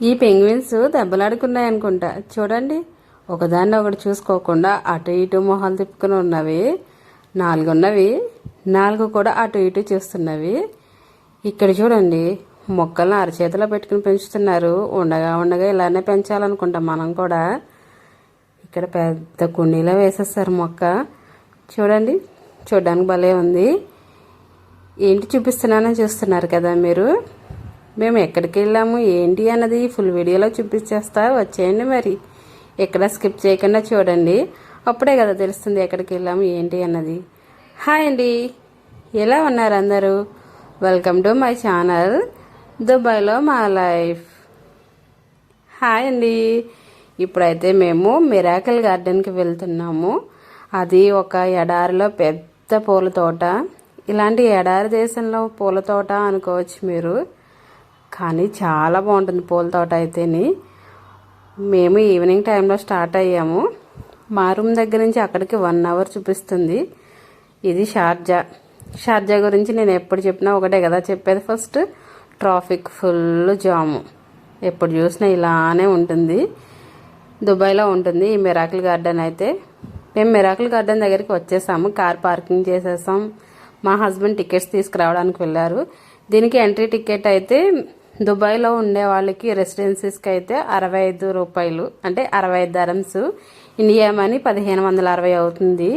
ఈ పెంగ్విన్స్ దెబ్బలాడుకున్నాయి అనుకుంటా చూడండి ఒకదాన్ని ఒకటి చూసుకోకుండా అటు ఇటు మొహాలు తిప్పుకుని ఉన్నవి. నాలుగు ఉన్నవి నాలుగు కూడా అటు ఇటు చూస్తున్నవి. ఇక్కడ చూడండి మొక్కలను అరచేతిలో పెట్టుకుని పెంచుతున్నారు. ఉండగా ఉండగా ఇలానే పెంచాలనుకుంటాం మనం కూడా. ఇక్కడ పెద్ద కుండీలో వేసేస్తారు మొక్క. చూడండి చూడడానికి భలే ఉంది. ఏంటి చూపిస్తున్నానని చూస్తున్నారు కదా మీరు? మేము ఎక్కడికి వెళ్ళాము ఏంటి అన్నది ఫుల్ వీడియోలో చూపించేస్తా వచ్చేయండి మరి. ఎక్కడ స్కిప్ చేయకుండా చూడండి. అప్పుడే కదా తెలుస్తుంది ఎక్కడికి వెళ్ళాము ఏంటి అన్నది. హాయ్ అండి. ఎలా ఉన్నారు అందరూ? వెల్కమ్ టు మై ఛానల్ దుబాయ్లో మా లైఫ్ హాయ్ అండి. ఇప్పుడైతే మేము మిరాకిల్ గార్డెన్కి వెళ్తున్నాము. అది ఒక ఎడారిలో పెద్ద పూల తోట. ఇలాంటి ఎడారి దేశంలో పూల తోట అనుకోవచ్చు మీరు. కానీ చాలా బాగుంటుంది పూల తోట అయితేని. మేము ఈవినింగ్ టైంలో స్టార్ట్ అయ్యాము. మా రూమ్ దగ్గర నుంచి అక్కడికి వన్ అవర్ చూపిస్తుంది. ఇది షార్జా. షార్జా గురించి నేను ఎప్పుడు చెప్పినా ఒకటే కదా చెప్పేది. First traffic full jam. ఎప్పుడు చూసినా ఇలానే ఉంటుంది. దుబాయ్లో ఉంటుంది ఈ మిరాకిల్ గార్డెన్ అయితే. మేము మిరాకిల్ గార్డెన్ దగ్గరికి వచ్చేసాము. కార్ పార్కింగ్ చేసేసాం. మా హస్బెండ్ టికెట్స్ తీసుకురావడానికి వెళ్ళారు. దీనికి ఎంట్రీ టికెట్ అయితే దుబాయ్లో ఉండే వాళ్ళకి రెసిడెన్సీస్కి అయితే అరవై ఐదు రూపాయలు అంటే అరవై ఐదు ధరమ్స్ ఇండియా మనీ పదిహేను వందల అరవై అవుతుంది.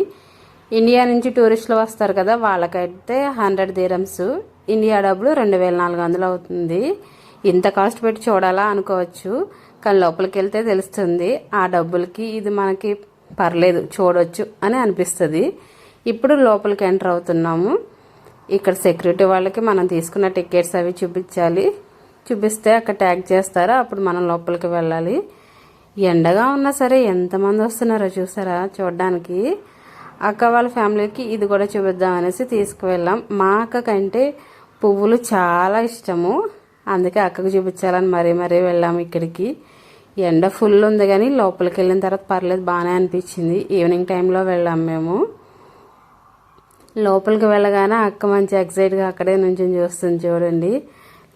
ఇండియా నుంచి టూరిస్టులు వస్తారు కదా వాళ్ళకైతే హండ్రెడ్ దీరమ్స్ ఇండియా డబ్బులు రెండు వేల నాలుగు వందలు అవుతుంది. ఇంత కాస్ట్ పెట్టి చూడాలా అనుకోవచ్చు కానీ లోపలికి వెళ్తే తెలుస్తుంది ఆ డబ్బులకి ఇది మనకి పర్లేదు చూడొచ్చు అని అనిపిస్తుంది. ఇప్పుడు లోపలికి ఎంటర్ అవుతున్నాము. ఇక్కడ సెక్యూరిటీ వాళ్ళకి మనం తీసుకున్న టికెట్స్ అవి చూపించాలి. చూపిస్తే అక్కడ ట్యాగ్ చేస్తారా? అప్పుడు మనం లోపలికి వెళ్ళాలి. ఎండగా ఉన్నా సరే ఎంతమంది వస్తున్నారో చూసారా? చూడడానికి. అక్క వాళ్ళ ఫ్యామిలీకి ఇది కూడా చూపిద్దాం అనేసి తీసుకువెళ్ళాం. మా అక్క కంటే పువ్వులు చాలా ఇష్టము. అందుకే అక్కకు చూపించాలని మరీ మరీ వెళ్ళాము ఇక్కడికి. ఎండ ఫుల్ ఉంది కానీ లోపలికి వెళ్ళిన తర్వాత పర్లేదు బాగానే అనిపించింది. ఈవినింగ్ టైంలో వెళ్ళాం మేము. లోపలికి వెళ్ళగానే అక్క మంచి ఎక్సైట్గా అక్కడే నుంచి చూస్తుంది చూడండి.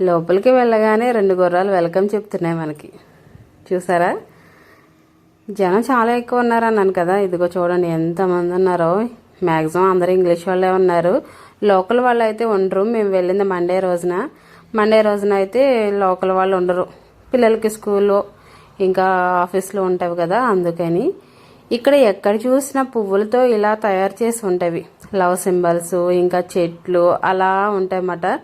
లోపలికి వెళ్ళగానే రెండు గుర్రాలు వెల్కమ్ చెప్తున్నాయి మనకి. చూసారా? జనం చాలా ఎక్కువ ఉన్నారు అన్నాను కదా. ఇదిగో చూడండి ఎంతమంది ఉన్నారో. మ్యాక్సిమం అందరూ ఇంగ్లీష్ వాళ్ళే ఉన్నారు. లోకల్ వాళ్ళు అయితే ఉండరు. మేము వెళ్ళింది మండే రోజున. మండే రోజున అయితే లోకల్ వాళ్ళు ఉండరు. పిల్లలకి స్కూల్లో ఇంకా ఆఫీస్లో ఉంటాయి కదా అందుకని. ఇక్కడ ఎక్కడ చూసినా పువ్వులతో ఇలా తయారు చేసి ఉంటాయి. లవ్ సింబల్స్ ఇంకా చెట్లు అలా ఉంటాయన్నమాట.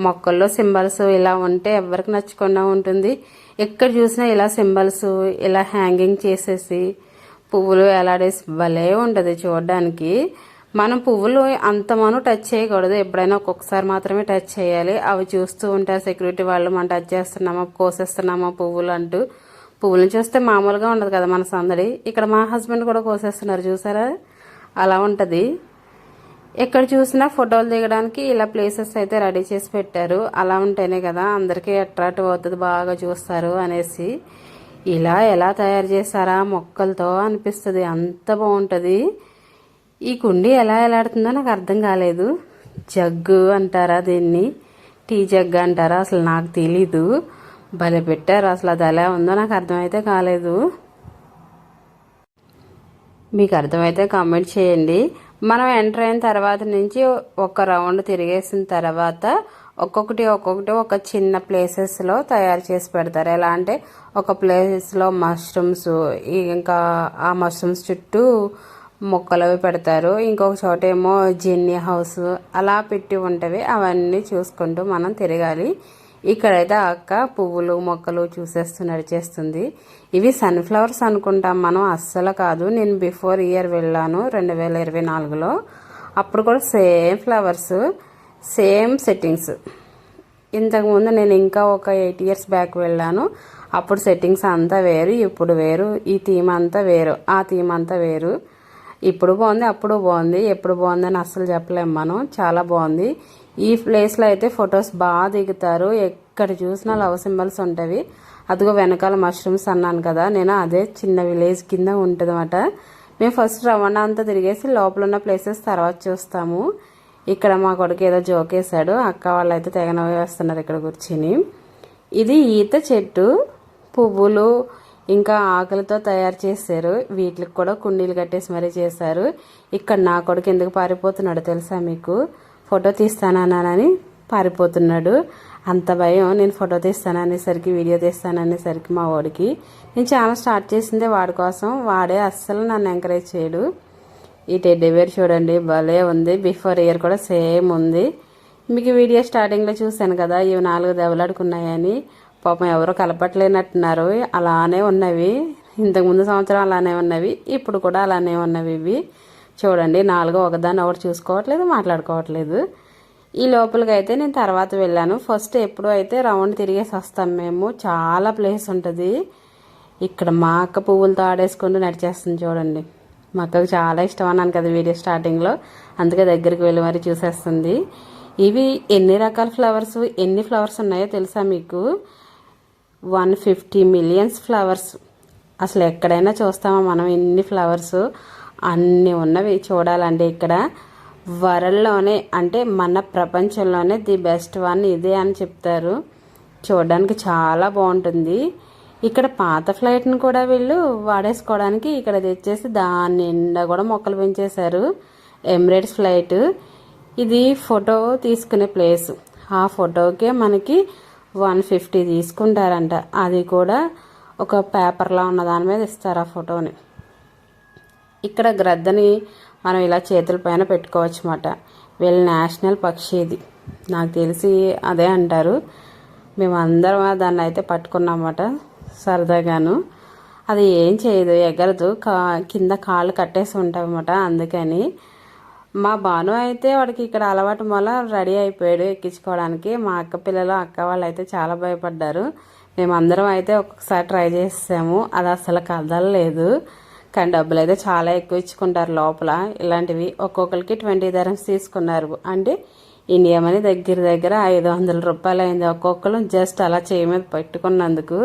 మొక్కల్లో సింబల్స్ ఇలా ఉంటే ఎవరికి నచ్చకుండా ఉంటుంది. ఎక్కడ చూసినా ఇలా సింబల్స్ ఇలా హ్యాంగింగ్ చేసేసి పువ్వులు ఎలాడేసి భలే ఉంటుంది చూడడానికి. మనం పువ్వులు అంత మనం టచ్ చేయకూడదు. ఎప్పుడైనా ఒక్కొక్కసారి మాత్రమే టచ్ చేయాలి. అవి చూస్తూ ఉంటారు సెక్యూరిటీ వాళ్ళు మనం టచ్ చేస్తున్నామా కోసేస్తున్నామా పువ్వులు అంటూ. పువ్వులను చూస్తే మామూలుగా ఉండదు కదా మన సందడి. ఇక్కడ మా హస్బెండ్ కూడా కోసేస్తున్నారు చూసారా? అలా ఉంటుంది. ఎక్కడ చూసినా ఫోటోలు దిగడానికి ఇలా ప్లేసెస్ అయితే రెడీ చేసి పెట్టారు. అలా ఉంటేనే కదా అందరికీ అట్రాక్టివ్ అవుతుంది బాగా చూస్తారు అనేసి. ఇలా ఎలా తయారు చేశారా? మొక్కలతో అనిపిస్తుంది అంత బాగుంటుంది. ఈ కుండీ ఎలా ఎలాడుతుందో నాకు అర్థం కాలేదు. జగ్గు అంటారా దీన్ని? టీ జగ్గు అంటారా? అసలు నాకు తెలీదు. భలే పెట్టారు అసలు అది ఎలా ఉందో నాకు అర్థమైతే కాలేదు. మీకు అర్థమైతే కామెంట్ చేయండి. మనం ఎంటర్ అయిన తర్వాత నుంచి ఒక రౌండ్ తిరిగేసిన తర్వాత ఒక్కొక్కటి ఒక్కొక్కటి ఒక చిన్న ప్లేసెస్లో తయారు చేసి పెడతారు. ఎలా అంటే ఒక ప్లేసెస్లో మష్రూమ్స్ ఇంకా ఆ మష్రూమ్స్ చుట్టూ మొక్కలు అవి పెడతారు. ఇంకొక చోట ఏమో జిన్ని హౌస్ అలా పెట్టి ఉంటవి. అవన్నీ చూసుకుంటూ మనం తిరగాలి. ఇక్కడైతే అక్క పువ్వులు మొక్కలు చూసేస్తూ నడిచేస్తుంది. ఇవి సన్ఫ్లవర్స్ అనుకుంటాం మనం అస్సలు కాదు. నేను బిఫోర్ ఇయర్ వెళ్ళాను రెండు వేల ఇరవై నాలుగులో. అప్పుడు కూడా సేమ్ ఫ్లవర్స్ సేమ్ సెట్టింగ్స్. ఇంతకుముందు నేను ఇంకా ఒక ఎయిట్ ఇయర్స్ బ్యాక్ వెళ్ళాను. అప్పుడు సెట్టింగ్స్ అంతా వేరు ఇప్పుడు వేరు. ఈ థీమ్ అంతా వేరు ఆ థీమ్ అంతా వేరు. ఇప్పుడు బాగుంది అప్పుడు బాగుంది ఎప్పుడు బాగుందని అస్సలు చెప్పలేము మనం. చాలా బాగుంది. ఈ ప్లేస్లో అయితే ఫొటోస్ బాగా దిగుతారు. ఎక్కడ చూసినా లవ్ సింబల్స్ ఉంటాయి. అదిగో వెనకాల మష్రూమ్స్ అన్నాను కదా నేను అదే చిన్న విలేజ్ కింద ఉంటుందన్నమాట. మేము ఫస్ట్ రవాణా అంతా తిరిగేసి లోపల ఉన్న ప్లేసెస్ తర్వాత చూస్తాము. ఇక్కడ మా కొడుకు ఏదో జోకేశాడు అక్క వాళ్ళు అయితే తెగ వేస్తున్నారు ఇక్కడ కూర్చుని. ఇది ఈత చెట్టు పువ్వులు ఇంకా ఆకులతో తయారు చేశారు. వీటికి కూడా కుండీలు కట్టేసి మరీ చేశారు. ఇక్కడ నా కొడుకు ఎందుకు పారిపోతున్నాడు తెలుసా మీకు? ఫోటో తీస్తానని పారిపోతున్నాడు. అంత భయం నేను ఫోటో తీస్తాననేసరికి వీడియో తీస్తాననేసరికి మా వాడికి. నేను ఛానల్ స్టార్ట్ చేసిందే వాడి కోసం. వాడే అస్సలు నన్ను ఎంకరేజ్ చేయడు. ఈ టెడ్డీ బేర్ చూడండి భలే ఉంది. బిఫోర్ ఇయర్ కూడా సేమ్ ఉంది. మీకు వీడియో స్టార్టింగ్లో చూశాను కదా ఇవి నాలుగు దెబ్బలాడుకున్నాయని పాపం ఎవరో కలపట్లేనట్టున్నారు. అలానే ఉన్నవి. ఇంతకుముందు సంవత్సరం అలానే ఉన్నవి. ఇప్పుడు కూడా అలానే ఉన్నవి ఇవి. చూడండి నాలుగు ఒకదాన్ని ఒకటి చూసుకోవట్లేదు మాట్లాడుకోవట్లేదు. ఈ లోపలికి అయితే నేను తర్వాత వెళ్ళాను. ఫస్ట్ ఎప్పుడు అయితే రౌండ్ తిరిగేసి వస్తాం మేము. చాలా ప్లేస్ ఉంటుంది. ఇక్కడ మా అక్క పువ్వులతో ఆడేసుకుంటూ నడిచేస్తుంది చూడండి. మా అక్కకు చాలా ఇష్టం అన్నాను కదా వీడియో స్టార్టింగ్లో అందుకే దగ్గరికి వెళ్ళి మరి చూసేస్తుంది. ఇవి ఎన్ని రకాల ఫ్లవర్స్? ఎన్ని ఫ్లవర్స్ ఉన్నాయో తెలుసా మీకు? One fifty millions flowers. అసలు ఎక్కడైనా చూస్తామా మనం ఎన్ని ఫ్లవర్స్? అన్నీ ఉన్నవి చూడాలండి ఇక్కడ. వరల్డ్లోనే అంటే మన ప్రపంచంలోనే ది బెస్ట్ వన్ ఇదే అని చెప్తారు. చూడడానికి చాలా బాగుంటుంది. ఇక్కడ పాత ఫ్లైట్ని కూడా వీళ్ళు వాడేసుకోవడానికి ఇక్కడ తెచ్చేసి దాని నిండా కూడా మొక్కలు పెంచేశారు. Emirates flight. ఇది ఫోటో తీసుకునే ప్లేస్. ఆ ఫోటోకే మనకి వన్ ఫిఫ్టీ తీసుకుంటారంట. అది కూడా ఒక పేపర్లో ఉన్న దాని మీద ఇస్తారు ఆ ఫోటోని. ఇక్కడ గ్రద్దని మనం ఇలా చేతుల పైన పెట్టుకోవచ్చు అన్నమాట వీళ్ళ నేషనల్ పక్షి ఇది. నాకు తెలిసి అదే అంటారు. మేమందరం దాన్ని అయితే పట్టుకున్నామన్నమాట సరదాగాను. అది ఏం చేయదు ఎగరదు. కా కింద కాళ్ళు కట్టేసి ఉంటామన్నమాట అందుకని. మా బాను అయితే వాడికి ఇక్కడ అలవాటు వల్ల రెడీ అయిపోయాడు ఎక్కించుకోవడానికి. మా అక్క పిల్లలు అక్క వాళ్ళు అయితే చాలా భయపడ్డారు. మేమందరం అయితే ఒక్కొక్కసారి ట్రై చేసాము అది అసలు కదలలేదు. కానీ డబ్బులు అయితే చాలా ఎక్కువ ఇచ్చుకుంటారు లోపల. ఇలాంటివి ఒక్కొక్కరికి ట్వంటీ ధరమ్స్ తీసుకున్నారు. అంటే ఇండియా మనీ దగ్గర దగ్గర ఐదు వందల రూపాయలు అయింది. ఒక్కొక్కరు జస్ట్ అలా చేయి మీద పెట్టుకున్నందుకు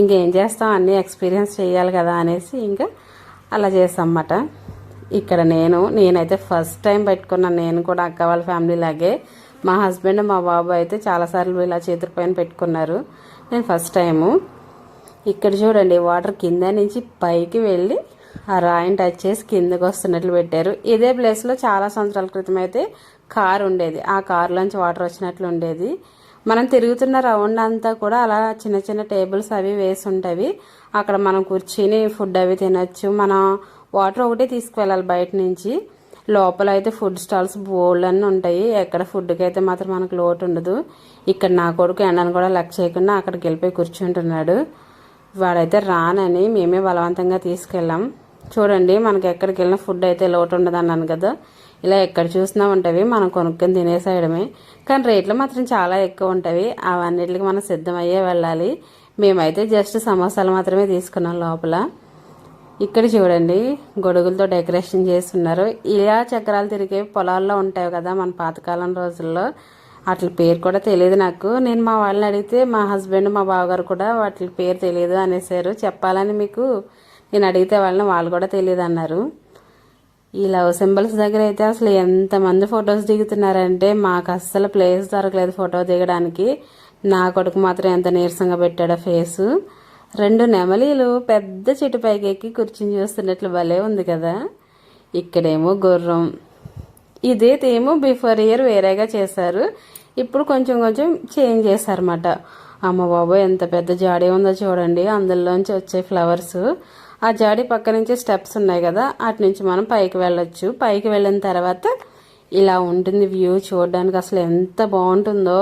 ఇంకేం చేస్తాం? అన్నీ ఎక్స్పీరియన్స్ చేయాలి కదా అనేసి ఇంకా అలా చేస్తామన్నమాట. ఇక్కడ నేను నేనైతే ఫస్ట్ టైం పెట్టుకున్నాను నేను కూడా అక్క వాళ్ళ ఫ్యామిలీ లాగే. మా హస్బెండ్ మా బాబు అయితే చాలాసార్లు ఇలా చేతుల పైన పెట్టుకున్నారు. నేను ఫస్ట్ టైము. ఇక్కడ చూడండి వాటర్ కింద నుంచి పైకి వెళ్ళి ఆ రాయిని టచ్ చేసి కిందకు వస్తున్నట్లు పెట్టారు. ఇదే ప్లేస్లో చాలా సంవత్సరాల క్రితం అయితే కార్ ఉండేది. ఆ కారులోంచి వాటర్ వచ్చినట్లు ఉండేది. మనం తిరుగుతున్న రౌండ్ అంతా కూడా అలా చిన్న చిన్న టేబుల్స్ అవి వేసి ఉంటాయి అక్కడ మనం కూర్చుని ఫుడ్ అవి తినచ్చు. మనం వాటర్ ఒకటే తీసుకువెళ్ళాలి బయట నుంచి. లోపల అయితే ఫుడ్ స్టాల్స్ బోల్డ్ అన్నీ ఉంటాయి. ఎక్కడ ఫుడ్కి అయితే మాత్రం మనకు లోటు ఉండదు. ఇక్కడ నా కొడుకు ఎండను కూడా లెక్క చేయకుండా అక్కడికి వెళ్ళిపోయి కూర్చుంటున్నాడు. వాడైతే రానని మేమే బలవంతంగా తీసుకెళ్ళాం. చూడండి మనకి ఎక్కడికి వెళ్ళిన ఫుడ్ అయితే లోటు ఉండదు అన్నాను కదా. ఇలా ఎక్కడ చూసినా ఉంటవి మనం కొనుక్కొని తినేసేయడమే కానీ రేట్లు మాత్రం చాలా ఎక్కువ ఉంటవి. అవన్నిటికి మనం సిద్ధమయ్యే వెళ్ళాలి. మేమైతే జస్ట్ సమోసాలు మాత్రమే తీసుకున్నాం లోపల. ఇక్కడ చూడండి గొడుగులతో డెకరేషన్ చేస్తున్నారు. ఇలా చక్రాలు తిరిగే పొలాల్లో ఉంటాయి కదా మన పాతకాలం రోజుల్లో. వాటి పేరు కూడా తెలియదు నాకు. నేను మా వాళ్ళని అడిగితే మా హస్బెండ్ మా బావగారు కూడా వాటి పేరు తెలియదు అనేసారు. చెప్పాలని మీకు నేను అడిగితే వాళ్ళని వాళ్ళు కూడా తెలియదు అన్నారు. ఈ లవ్ సింబల్స్ దగ్గర అయితే అసలు ఎంతమంది ఫొటోస్ దిగుతున్నారంటే మాకు అస్సలు ప్లేస్ దొరకలేదు ఫోటో దిగడానికి. నా కొడుకు మాత్రం ఎంత నీరసంగా పెట్టాడో ఫేసు. రెండు నెమలీలు పెద్ద చెట్టు పైకి ఎక్కి కూర్చుని చూస్తున్నట్లు భలే ఉంది కదా. ఇక్కడేమో గుర్రం. ఇదే థీమ్ బిఫోర్ ఇయర్ వేరేగా చేశారు. ఇప్పుడు కొంచెం కొంచెం చేంజ్ చేశారన్నమాట. అమ్మ బాబు ఎంత పెద్ద జాడీ ఉందో చూడండి. అందులోంచి వచ్చే ఫ్లవర్స్ ఆ జాడీ పక్క నుంచి స్టెప్స్ ఉన్నాయి కదా అటు నుంచి మనం పైకి వెళ్ళొచ్చు. పైకి వెళ్ళిన తర్వాత ఇలా ఉంటుంది వ్యూ చూడడానికి అసలు ఎంత బాగుంటుందో.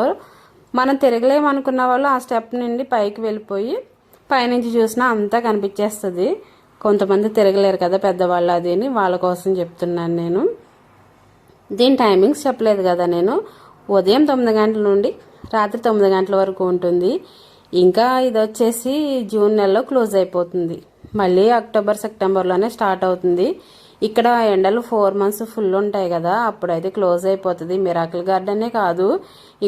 మనం తిరగలేమనుకున్న వాళ్ళు ఆ స్టెప్ నుండి పైకి వెళ్ళిపోయి పైనుంచి చూసినా అంతా కనిపించేస్తుంది. కొంతమంది తిరగలేరు కదా పెద్దవాళ్ళు అది అని వాళ్ళ కోసం చెప్తున్నాను నేను. దీని టైమింగ్స్ చెప్పలేదు కదా నేను. ఉదయం తొమ్మిది గంటల నుండి రాత్రి తొమ్మిది గంటల వరకు ఉంటుంది. ఇంకా ఇది వచ్చేసి జూన్ నెలలో క్లోజ్ అయిపోతుంది. మళ్ళీ అక్టోబర్ సెప్టెంబర్లోనే స్టార్ట్ అవుతుంది. ఇక్కడ ఎండలు ఫోర్ మంత్స్ ఫుల్ ఉంటాయి కదా అప్పుడైతే క్లోజ్ అయిపోతుంది. మిరాకిల్ గార్డెనే కాదు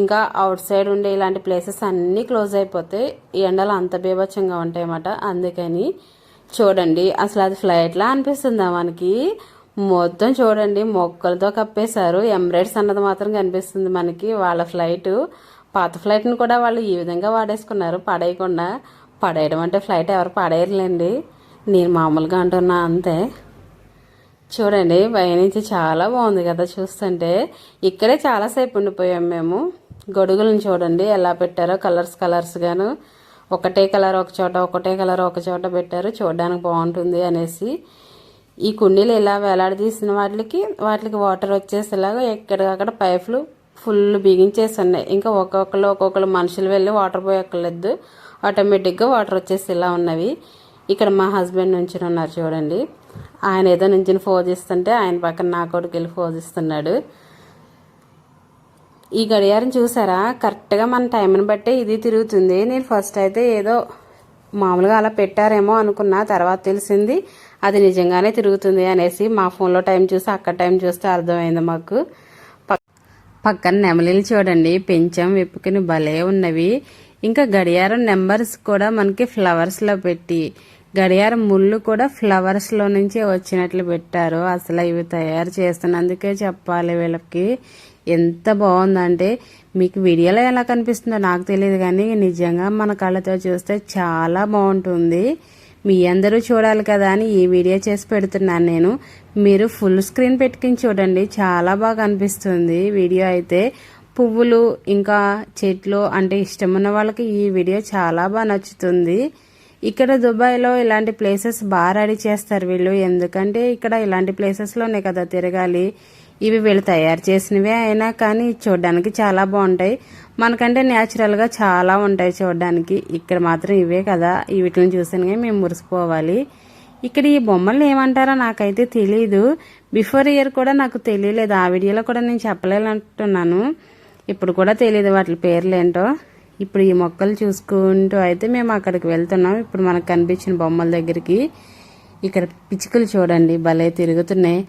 ఇంకా అవుట్ సైడ్ ఉండే ఇలాంటి ప్లేసెస్ అన్నీ క్లోజ్ అయిపోతాయి ఈ ఎండలు అంత బీభత్సంగా ఉంటాయి అన్నమాట అందుకని చూడండి అసలు అది ఫ్లైట్లా అనిపిస్తుందా మనకి? మొత్తం చూడండి మొక్కలతో కప్పేశారు. ఎంబ్రాయిడ్స్ అన్నది మాత్రం కనిపిస్తుంది మనకి. వాళ్ళ ఫ్లైట్ పాత ఫ్లైట్ని కూడా వాళ్ళు ఈ విధంగా వాడేసుకున్నారు. పడేయకుండా. పడేయడం అంటే ఫ్లైట్ ఎవరు పడేయరులేండి. నేను మామూలుగా అంటున్నా అంతే. చూడండి పైనుంచి చాలా బాగుంది కదా చూస్తుంటే. ఇక్కడే చాలాసేపు ఉండిపోయాం మేము. గొడుగులను చూడండి ఎలా పెట్టారో కలర్స్ కలర్స్గాను ఒకటే కలర్ ఒక చోట ఒకటే కలర్ ఒక చోట పెట్టారు. చూడడానికి బాగుంటుంది అనేసి. ఈ కుండీలు ఇలా వేలాడదీసిన వాటికి వాటికి వాటర్ వచ్చేసేలాగా ఎక్కడికక్కడ పైపులు ఫుల్ బిగించేసి ఉన్నాయి. ఇంకా ఒక్కొక్కరు ఒక్కొక్కరు మనుషులు వెళ్ళి వాటర్ పోయక్కర్లేదు. ఆటోమేటిక్గా వాటర్ వచ్చేసి ఇలా ఉన్నవి. ఇక్కడ మా హస్బెండ్ నుంచి ఉన్నారు చూడండి. ఆయన ఏదో నుంచి ఫోజ్ ఇస్తుంటే ఆయన పక్కన నా కొడుకు వెళ్ళి ఫోజ్ ఇస్తున్నాడు ఈ గడియారం చూసారా? కరెక్ట్గా మన టైంని బట్టే ఇది తిరుగుతుంది. నేను ఫస్ట్ అయితే ఏదో మామూలుగా అలా పెట్టారేమో అనుకున్నా తర్వాత తెలిసింది. అది నిజంగానే తిరుగుతుంది అనేసి మా ఫోన్లో టైం చూసి అక్కడ టైం చూస్తే అర్థమైంది మాకు. పక్కన నెమలీలు చూడండి పెంచాం విప్పుకుని భలే ఉన్నవి. ఇంకా గడియారం నెంబర్స్ కూడా మనకి ఫ్లవర్స్లో పెట్టి గడియారం ముళ్ళు కూడా ఫ్లవర్స్లో నుంచి వచ్చినట్లు పెట్టారు. అసలు ఇవి తయారు చేస్తున్నందుకే చెప్పాలి వీళ్ళకి. ఎంత బాగుందంటే మీకు వీడియోలో ఎలా కనిపిస్తుందో నాకు తెలియదు కానీ నిజంగా మన కళ్ళతో చూస్తే చాలా బాగుంటుంది. మీ అందరూ చూడాలి కదా అని ఈ వీడియో చేసి పెడుతున్నాను నేను. మీరు ఫుల్ స్క్రీన్ పెట్టుకుని చూడండి. చాలా బాగా అనిపిస్తుంది వీడియో అయితే. పువ్వులు ఇంకా చెట్లు అంటే ఇష్టం ఉన్న వాళ్ళకి ఈ వీడియో చాలా బాగా నచ్చుతుంది. ఇక్కడ దుబాయ్లో ఇలాంటి ప్లేసెస్ బాగా రెడీ చేస్తారు వీళ్ళు. ఎందుకంటే ఇక్కడ ఇలాంటి ప్లేసెస్లోనే కదా తిరగాలి. ఇవి వీళ్ళు తయారు చేసినవే అయినా కానీ చూడడానికి చాలా బాగుంటాయి. మనకంటే న్యాచురల్గా చాలా ఉంటాయి చూడడానికి. ఇక్కడ మాత్రం ఇవే కదా. వీటిని చూసినగా మేము మురిసిపోవాలి. ఇక్కడ ఈ బొమ్మలు ఏమంటారో నాకైతే తెలియదు బిఫోర్ ఇయర్ కూడా నాకు తెలియలేదు. ఆ వీడియోలో కూడా నేను చెప్పలేనంటున్నాను. ఇప్పుడు కూడా తెలియదు వాటి పేర్లు ఏంటో ఇప్పుడు ఈ మొక్కలు చూసుకుంటూ అయితే మేము అక్కడికి వెళ్తున్నాం. ఇప్పుడు మనకు కనిపించిన బొమ్మల దగ్గరికి. ఇక్కడ పిచ్చుకలు చూడండి. భలే తిరుగుతున్నాయి.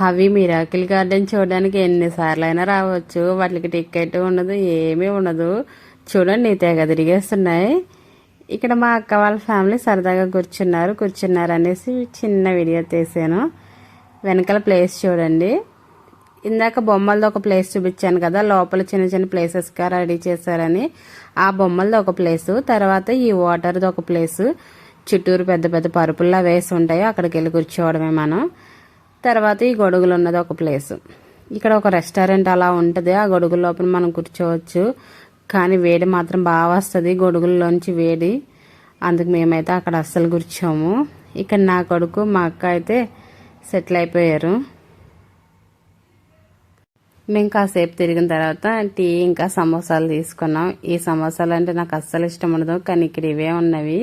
అవి మిరాకిల్ గార్డెన్ చూడడానికి ఎన్నిసార్లు అయినా రావచ్చు. వాటికి టికెట్ ఉండదు ఏమీ ఉండదు. చూడండి తెగ తిరిగేస్తున్నాయి. ఇక్కడ మా అక్క వాళ్ళ ఫ్యామిలీ సరదాగా కూర్చున్నారు. కూర్చున్నారు అనేసి చిన్న వీడియో తీసాను. వెనకాల ప్లేస్ చూడండి. ఇందాక బొమ్మలది ఒక ప్లేస్ చూపించాను కదా లోపల చిన్న చిన్న ప్లేసెస్గా రెడీ చేశారని. ఆ బొమ్మలది ఒక ప్లేసు తర్వాత ఈ వాటర్ది ఒక ప్లేసు. చుట్టూరు పెద్ద పెద్ద పరుపుల్లా వేసి ఉంటాయి. అక్కడికి వెళ్ళి కూర్చోవడమే మనం. తర్వాత ఈ గొడుగులు ఉన్నది ఒక ప్లేస్. ఇక్కడ ఒక రెస్టారెంట్ అలా ఉంటుంది. ఆ గొడుగుల లోపల మనం కూర్చోవచ్చు. కానీ వేడి మాత్రం బాగా వస్తుంది. గొడుగుల్లోంచి వేడి. అందుకు మేమైతే అక్కడ అస్సలు కూర్చోము. ఇక్కడ నా కొడుకు మా అక్క అయితే సెటిల్ అయిపోయారు. మేము కాసేపు తిరిగిన తర్వాత టీ ఇంకా సమోసాలు తీసుకున్నాం. ఈ సమోసాలు అంటే నాకు అస్సలు ఇష్టం ఉండదు. కానీ ఇక్కడ ఇవే ఉన్నవి.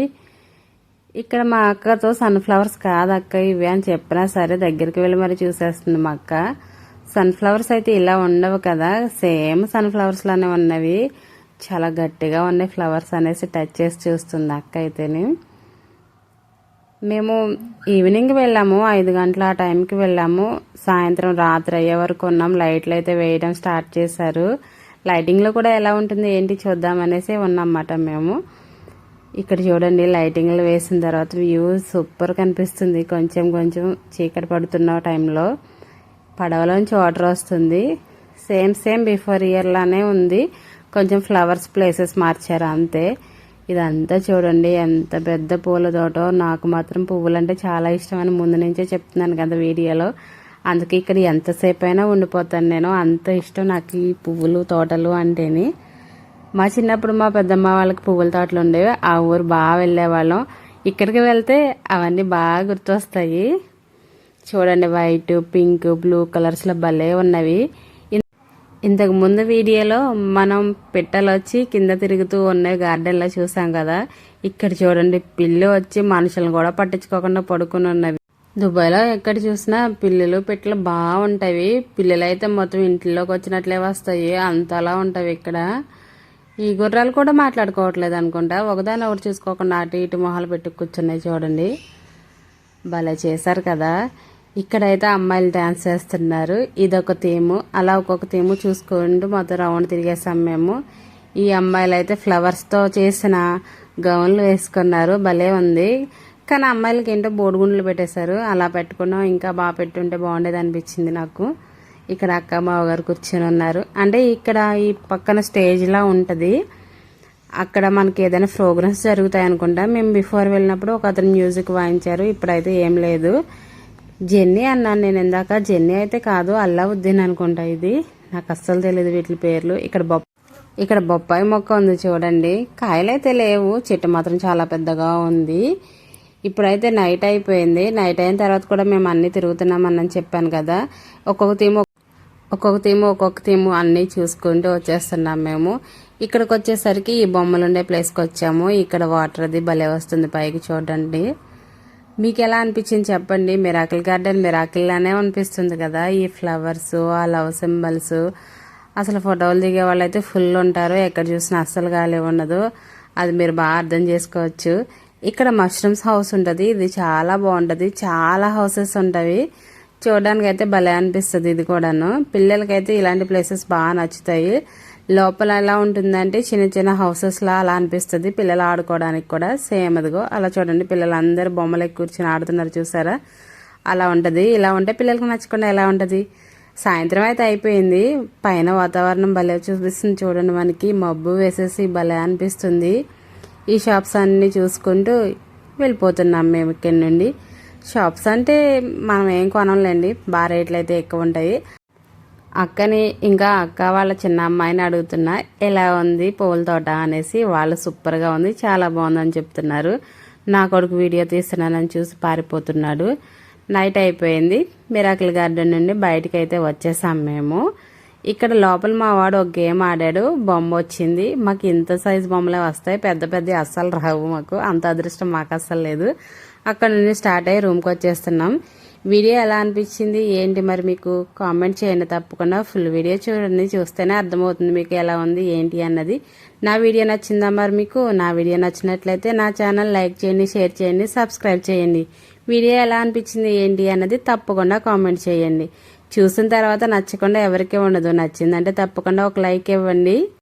ఇక్కడ మా అక్కతో సన్ఫ్లవర్స్ కాదక్క ఇవి అని చెప్పినా సరే దగ్గరికి వెళ్ళి మరి చూసేస్తుంది మా అక్క. సన్ఫ్లవర్స్ అయితే ఇలా ఉండవు కదా. సేమ్ సన్ఫ్లవర్స్ లానే ఉన్నవి. చాలా గట్టిగా ఉన్నాయి ఫ్లవర్స్ అనేసి టచ్ చేసి చూస్తుంది అక్క అయితేని. మేము ఈవినింగ్ వెళ్ళాము ఐదు గంటల ఆ టైంకి వెళ్ళాము. సాయంత్రం రాత్రి అయ్యే వరకు ఉన్నాం. లైట్లు అయితే వేయడం స్టార్ట్ చేశారు. లైటింగ్లో కూడా ఎలా ఉంటుంది ఏంటి చూద్దామనేసి ఉన్నాం అన్నమాట మేము. ఇక్కడ చూడండి లైటింగ్లు వేసిన తర్వాత వ్యూ సూపర్ కనిపిస్తుంది. కొంచెం కొంచెం చీకటి పడుతున్న టైంలో పడవలోంచి వాటర్ వస్తుంది. సేమ్ సేమ్ బిఫోర్ ఇయర్ లానే ఉంది. కొంచెం ఫ్లవర్స్ ప్లేసెస్ మార్చారు అంతే. ఇదంతా చూడండి ఎంత పెద్ద పూల తోట నాకు మాత్రం పువ్వులు అంటే చాలా ఇష్టం అని ముందు నుంచే చెప్తున్నాను కదా వీడియోలో. అందుకే ఇక్కడ ఎంతసేపు అయినా ఉండిపోతాను నేను. అంత ఇష్టం నాకు ఈ పువ్వులు తోటలు అంటేని. మా చిన్నప్పుడు మా పెద్దమ్మ వాళ్ళకి పువ్వుల తోటలు ఉండేవి. ఆ ఊరు బాగా వెళ్ళేవాళ్ళం. ఇక్కడికి వెళ్తే అవన్నీ బాగా గుర్తొస్తాయి. చూడండి వైట్ పింక్ బ్లూ కలర్స్లో భలే ఉన్నవి. ఇంతకు ముందు వీడియోలో మనం పిట్టలు వచ్చి కింద తిరుగుతూ ఉన్న గార్డెన్లో చూసాం కదా. ఇక్కడ చూడండి పిల్లు వచ్చి మనుషులను కూడా పట్టించుకోకుండా పడుకుని ఉన్నవి. దుబాయ్లో ఎక్కడ చూసినా పిల్లులు పిట్టలు బాగుంటాయి. పిల్లలు అయితే మొత్తం ఇంట్లోకి వచ్చినట్లే వస్తాయి. అంతలా ఉంటాయి ఇక్కడ. ఈ గుర్రాలు కూడా మాట్లాడుకోవట్లేదు అనుకుంటా. ఒకదాని ఒకటి చూసుకోకుండా అటు ఇటు మొహాలు పెట్టి కూర్చున్నాయి చూడండి. భలే చేశారు కదా. ఇక్కడైతే అమ్మాయిలు డ్యాన్స్ చేస్తున్నారు. ఇదొక థీము. అలా ఒక్కొక్క థీము చూసుకుంటూ మొత్తం రౌండ్ తిరిగేసాం మేము. ఈ అమ్మాయిలు అయితే ఫ్లవర్స్తో చేసిన గౌన్లు వేసుకున్నారు. భలే ఉంది. కానీ అమ్మాయిలకి ఏంటో బోడిగుండ్లు పెట్టేశారు. అలా పెట్టుకున్నాం. ఇంకా బాగా పెట్టుంటే బాగుండేది అనిపించింది నాకు. ఇక్కడ అక్క మావగారు కూర్చొని ఉన్నారు. అంటే ఇక్కడ ఈ పక్కన స్టేజ్లా ఉంటుంది. అక్కడ మనకి ఏదైనా ప్రోగ్రామ్స్ జరుగుతాయి అనుకుంటా. మేము బిఫోర్ వెళ్ళినప్పుడు ఒక అతను మ్యూజిక్ వాయించారు. ఇప్పుడైతే ఏం లేదు. జెన్నీ అన్నాను నేను ఇందాక. జెన్నీ అయితే కాదు అల్లావుద్దీన్ అనుకుంటా ఇది. నాకు అస్సలు తెలియదు వీటి పేర్లు. ఇక్కడ బొప్ప ఇక్కడ బొప్పాయి మొక్క ఉంది చూడండి. కాయలైతే లేవు. చెట్టు మాత్రం చాలా పెద్దగా ఉంది. ఇప్పుడైతే నైట్ అయిపోయింది. నైట్ అయిన తర్వాత కూడా మేము అన్ని తిరుగుతున్నామని చెప్పాను కదా. ఒక్కొక్క థీమ్ ఒక్కొక్క థీమ్ ఒక్కొక్క థీమ్ అన్నీ చూసుకుంటూ వచ్చేస్తున్నాం మేము. ఇక్కడికి వచ్చేసరికి ఈ బొమ్మలు ఉండే ప్లేస్కి వచ్చాము. ఇక్కడ వాటర్ అది భలే వస్తుంది పైకి చూడండి. మీకు ఎలా అనిపించింది చెప్పండి. మిరాకిల్ గార్డెన్ మిరాకిల్లానే అనిపిస్తుంది కదా. ఈ ఫ్లవర్స్ ఆ లవ్ సింబల్స్. అసలు ఫోటోలు దిగే వాళ్ళు అయితే ఫుల్ ఉంటారు. ఎక్కడ చూసినా అస్సలు గాలి ఉండదు. అది మీరు బాగా అర్థం చేసుకోవచ్చు. ఇక్కడ మష్రూమ్స్ హౌస్ ఉంటుంది. ఇది చాలా బాగుంటుంది. చాలా హౌసెస్ ఉంటాయి. చూడడానికి అయితే భలే అనిపిస్తుంది ఇది కూడాను. పిల్లలకైతే ఇలాంటి ప్లేసెస్ బాగా నచ్చుతాయి. లోపల ఎలా ఉంటుందంటే చిన్న చిన్న హౌసెస్లా అలా అనిపిస్తుంది పిల్లలు ఆడుకోవడానికి కూడా. సేమ్ అదిగో అలా చూడండి పిల్లలు అందరు బొమ్మలు కూర్చొని ఆడుతున్నారు చూసారా? అలా ఉంటుంది. ఇలా ఉంటే పిల్లలకి నచ్చకుండా ఎలా ఉంటుంది? సాయంత్రం అయితే అయిపోయింది. పైన వాతావరణం భలే చూపిస్తుంది చూడండి మనకి. మబ్బు వేసేసి భలే అనిపిస్తుంది. ఈ షాప్స్ అన్నీ చూసుకుంటూ వెళ్ళిపోతున్నాం మేము ఇక్కడి నుండి. షాప్స్ అంటే మనం ఏం కొనంలేండి బాగా రేట్లు అయితే ఎక్కువ ఉంటాయి. అక్కని ఇంకా అక్క వాళ్ళ చిన్న అమ్మాయిని అడుగుతున్నా ఎలా ఉంది పూల తోట? అనేసి వాళ్ళు సూపర్గా ఉంది. చాలా బాగుందని చెప్తున్నారు. నా కొడుకు వీడియో తీస్తున్నానని చూసి పారిపోతున్నాడు. నైట్ అయిపోయింది. మిరాకిల్ గార్డెన్ నుండి బయటకు అయితే వచ్చేసాం మేము. ఇక్కడ లోపల మా వాడు ఒక గేమ్ ఆడాడు. బొమ్మ వచ్చింది. మాకు ఇంత సైజు బొమ్మలే వస్తాయి. పెద్ద పెద్ద అస్సలు రావు మాకు. అంత అదృష్టం మాకు అస్సలు లేదు. అక్కడ నుండి స్టార్ట్ అయ్యి రూమ్కి వచ్చేస్తున్నాం. వీడియో ఎలా అనిపించింది? ఏంటి మరి మీకు కామెంట్ చేయండి. తప్పకుండా ఫుల్ వీడియో చూడండి. చూస్తేనే అర్థమవుతుంది మీకు ఎలా ఉంది ఏంటి అన్నది. నా వీడియో నచ్చిందా మరి మీకు? నా వీడియో నచ్చినట్లయితే నా ఛానల్ లైక్ చేయండి షేర్ చేయండి సబ్స్క్రైబ్ చేయండి. వీడియో ఎలా అనిపించింది ఏంటి అన్నది తప్పకుండా కామెంట్ చేయండి. చూసిన తర్వాత నచ్చకుండా ఎవరికీ ఉండదు. నచ్చిందంటే తప్పకుండా ఒక లైక్ ఇవ్వండి.